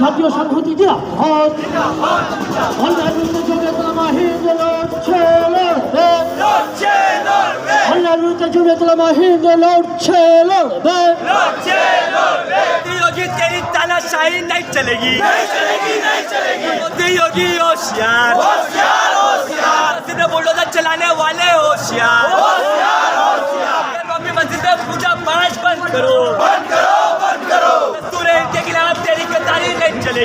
জাতীয় সংহতি জিরাফত আল্লাহর রুতে জুড়ে তোলা হিন্দ লড়ছে লড়বে। আল্লাহর রুতে জুড়ে তোলা হিন্দ লড়ছে লড়বে। شاہی نہیں چلے گی مودی یوگی ہوشیار مسجد بلڈوزر چلانے والے ہوشیار ممی مسجد میں پوجا پاٹ بند کرو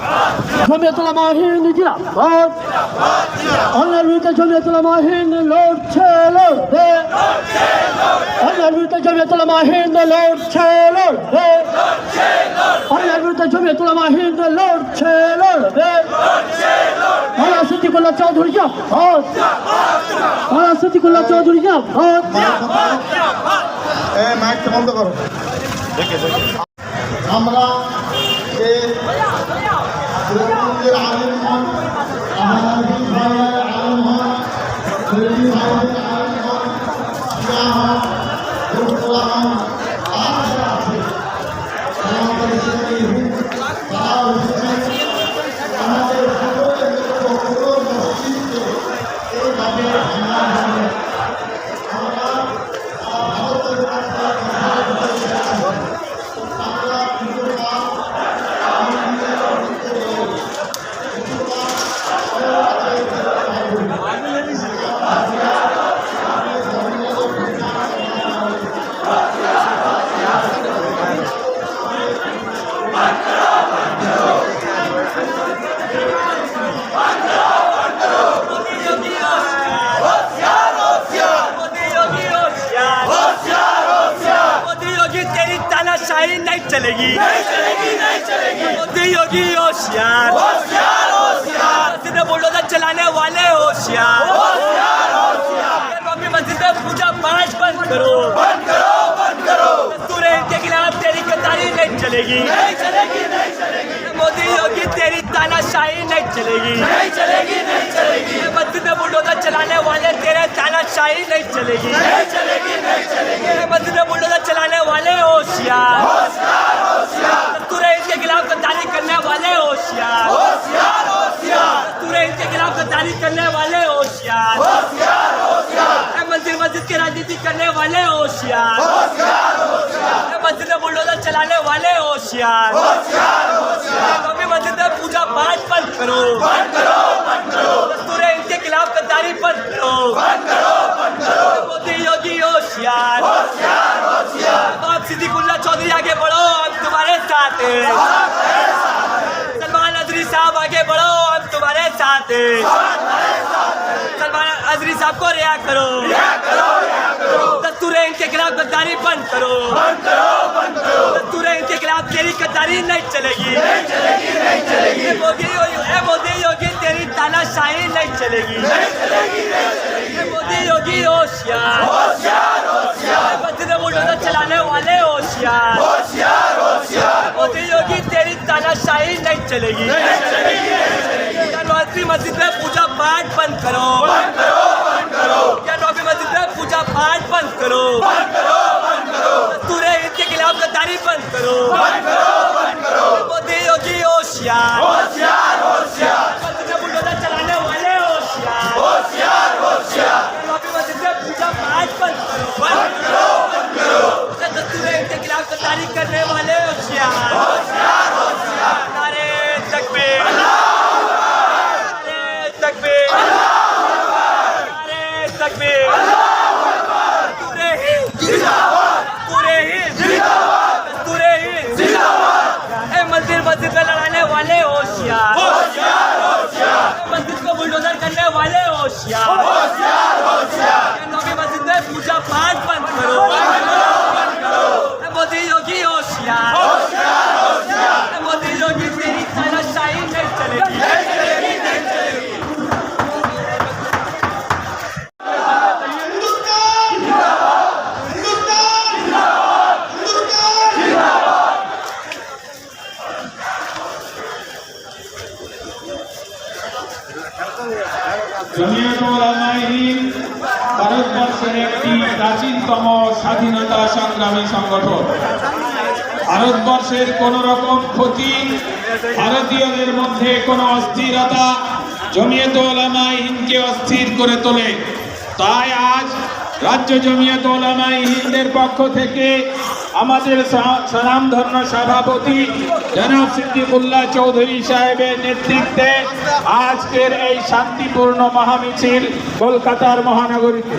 চৌধুরী জিন্দাবাদ জমিয়ত মাহিন্দ জিন্দাবাদ। জমিয়ত মাহিন্দ জিন্দাবাদ জমিয়ত মাহিন্দ জিন্দাবাদ অন্যায় বিরুদ্ধে জমিয়ত মাহিন্দ লড়ছে, লড়বে। অন্যায় বিরুদ্ধে জমিয়ত মাহিন্দ লড়ছে, লড়বে। অন্যায় বিরুদ্ধে জমিয়ত মাহিন্দ লড়ছে, লড়বে। মাওলানা সিদ্দিকুল্লাহ চৌধুরী জিন্দাবাদ। মাওলানা সিদ্দিকুল্লাহ চৌধুরী জিন্দাবাদ। এ, মাইকটা বন্ধ করো। আমরা যে মুসলিমদের আলিম হন আমাদের ভাইয়ের আলিম হন ভাইয়ের আলিম হন হন نہیں نہیں چلے گی نہیں چلے گی نہیں چلے گی مودی ہوگی ہوشیار ہوشیار ہوشیار چلانے والے ہوشیار ہوشیار ہوشیار مسجد پوجا بند کرو بند کرو بند کرو دستور کے خلاف تیری نہیں چلے گی نہیں چلے گی نہیں چلے گی مودی ہوگی تیری تانا شاہی نہیں چلے گی نہیں چلے گی نہیں چلے گی مسجد میں چلانے والے تیرے تانا شاہی نہیں چلے گی نہیں چلے گی نہیں چلے گی مسجد میں چلانے والے ہوشیار۔ والے ہوشیار۔ کے خلاف کرنے والے ہوشیار۔ مندر، مسجد کرنے والے ہوشیار۔ چلانے والے ہوشیار۔ پوجا پاٹ بند کرو۔ کرو ان کے خلاف غداری بند کرو۔ آگے بڑھو، ہم تمہارے ساتھ ہیں۔ سلمان عزری صاحب، آگے بڑھو، ہم تمہارے ساتھ ہیں۔ سلمان عزری صاحب کو ریا کرو۔ دستور ان کے خلاف غداری بند کرو۔ دستور ان کے خلاف تیری غداری نہیں چلے گی۔ مودی یوگی شاہی نہیں چلے گی۔ مودی، یوگی، ہوشیار۔ ہوشیار ہوشیار ہوشیار تیری تانا شاہی نہیں چلے گی جنوبی مسجد میں پوجا پاٹ بند کرو بند کرو بند کرو مسجد میں پوجا پاٹ بند کرو بند کرو بند کرو کے خلاف غداری بند کرو بند کرو بند کرو ہوشیار کرنے والے ہوشیار۔ تکبیر۔ تکبیر۔ تکبیر۔ پورے ہند پورے ہند پورے ہند اے مسجد مسجد پہ لڑانے والے ہوشیار۔ مسجد کو بلڈوزر کرنے والے ہوشیار۔ ভারতবর্ষের একটি প্রাচীনতম স্বাধীনতা সংগ্রামী সংগঠন। ভারতবর্ষের কোন রকম ক্ষতি ভারতীয়দের মধ্যে কোনো অস্থিরতা জমিয়ত হিন্দকে অস্থির করে তোলে। তাই আজ রাজ্য জমিয়ত ওলামাই হিন্দের পক্ষ থেকে আমাদের সালাম ধর্ম সভাপতি জনাব সিদ্দিকুল্লাহ চৌধুরী সাহেবের নেতৃত্বে আজকের এই শান্তিপূর্ণ মহামিছিল কলকাতার মহানগরীতে।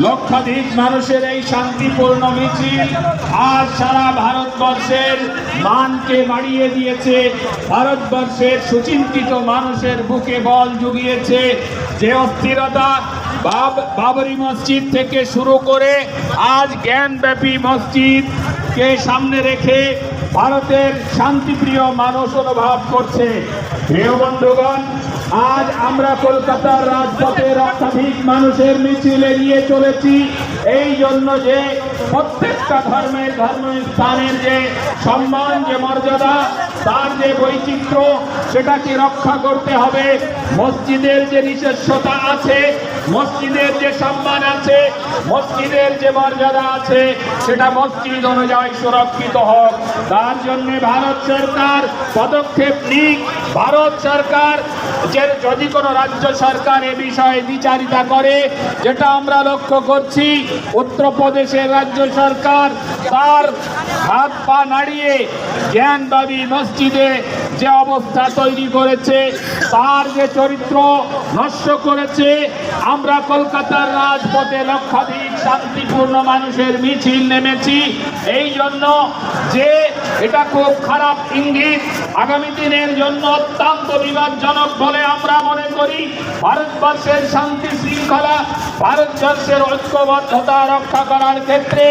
লক্ষাধিক মানুষের এই শান্তিপূর্ণ মিছিল আজ সারা ভারতবর্ষের মানকে বাড়িয়ে দিয়েছে। ভারতবর্ষের সুচিন্তিত মানুষের বুকে বল জুগিয়েছে। যে অস্থিরতা বাব- বাবরি মসজিদ থেকে শুরু করে আজ জ্ঞানব্যাপী মসজিদকে সামনে রেখে ভারতের শান্তিপ্রিয় মানুষ অনুভব করছে। প্রিয় বন্ধুগণ আজ আমরা কলকাতার রাজপথে লক্ষাধিক মানুষের মিছিল এগিয়ে চলেছি। এই জন্য যে প্রত্যেকটা ধর্মের ধর্মস্থানের যে সম্মান, যে মর্যাদা, তার যে বৈচিত্র্য, সেটাকে রক্ষা করতে হবে। মসজিদের যে নিজস্বতা আছে, মসজিদের যে সম্মান আছে, মসজিদের যে মর্যাদা আছে, সেটা মসজিদ অনুযায়ী সুরক্ষিত হোক। তার জন্য ভারত সরকার পদক্ষেপ নিক। ভারত সরকার, যে যদি কোনো রাজ্য সরকার এ বিষয়ে বিচারিতা করে, যেটা আমরা লক্ষ্য করছি উত্তরপ্রদেশের রাজ্য সরকার তার হাত পা নাড়িয়ে জ্ঞানবাদী মসজিদে যে অবস্থা তৈরি করেছে, তার যে চরিত্র নষ্ট করেছে, আমরা কলকাতার রাজপথে লক্ষাধিক শান্তিপূর্ণ মানুষের মিছিল নেমেছি। এই জন্য যে এটা খুব খারাপ ইঙ্গিত, আগামী দিনের জন্য অত্যন্ত বিপজ্জনক বলে আমরা মনে করি। ভারতবর্ষের শান্তি শৃঙ্খলা, ভারতবর্ষের ঐক্যবদ্ধতা রক্ষা করার ক্ষেত্রে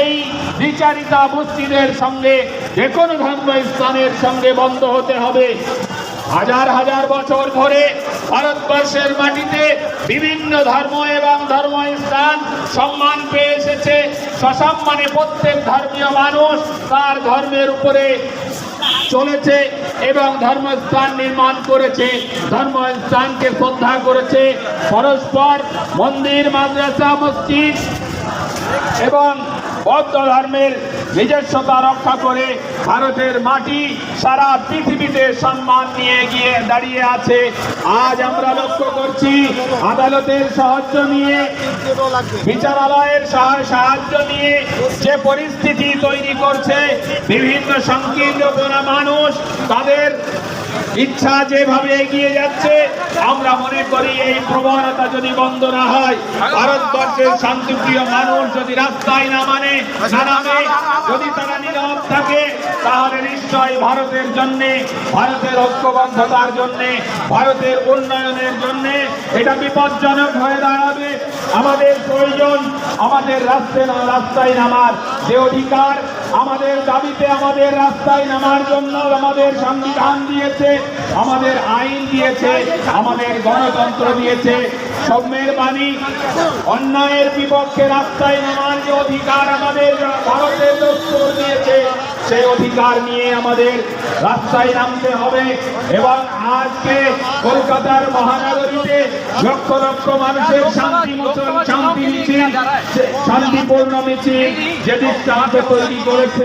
এই বিচারিতা মসজিদের সঙ্গে, যে কোনো ধর্ম স্থানের সঙ্গে বন্ধ হতে হবে। হাজার হাজার বছর ধরে ভারতবর্ষের মাটিতে বিভিন্ন ধর্ম এবং ধর্ম স্থান সম্মান পেয়ে এসেছে। সসম্মানে প্রত্যেক ধর্মীয় মানুষ তার ধর্মের উপরে চলেছে এবং ধর্মস্থান নির্মাণ করেছে, ধর্মস্থানকে শ্রদ্ধা করেছে। পরস্পর মন্দির, মাদ্রাসা, মসজিদ এবং বৌদ্ধ ধর্মের নিজস্বতা রক্ষা করে ভারতের মাটি সারা পৃথিবীতে সম্মান নিয়ে গিয়ে দাঁড়িয়ে আছে। আজ আমরা লক্ষ্য করছি আদালতের সাহায্য নিয়ে, বিচারালয়ের সাহায্য নিয়ে যে পরিস্থিতি তৈরি করছে, বিভিন্ন সংকীর্ণ মানুষ তাদের ইচ্ছা যেভাবে এগিয়ে যাচ্ছে, আমরা মনে করি এই প্রবণতা যদি বন্ধ না হয়, ভারতবর্ষের শান্তিপ্রিয় মানুষ যদি রাস্তায় না মানে যদি তারা নীরব থাকে, তাহলে নিশ্চয়ই ভারতের জন্যে, ভারতের ঐক্যবদ্ধতার জন্যে, ভারতের উন্নয়নের জন্যে এটা বিপজ্জনক হয়ে দাঁড়াবে। আমাদের প্রয়োজন, আমাদের রাস্তায় রাস্তায় নামার যে অধিকার আমাদের দাবিতে আমাদের রাস্তায় নামার জন্য আমাদের সংবিধান দিয়েছে, আমাদের আইন দিয়েছে, আমাদের গণতন্ত্র দিয়েছে। সৌম্যের বাণী, অন্যায়ের বিপক্ষে রাস্তায় নামার যে অধিকার আমাদের দিয়েছে সেই অধিকার নিয়ে আমাদের রাস্তায় নামতে হবে। এবং আজকে কলকাতার মহানগরীতে লক্ষ লক্ষ মানুষের শান্তি মোচন, শান্তি মিছিল, শান্তিপূর্ণ মিছিল, যেটি তৈরি করেছে।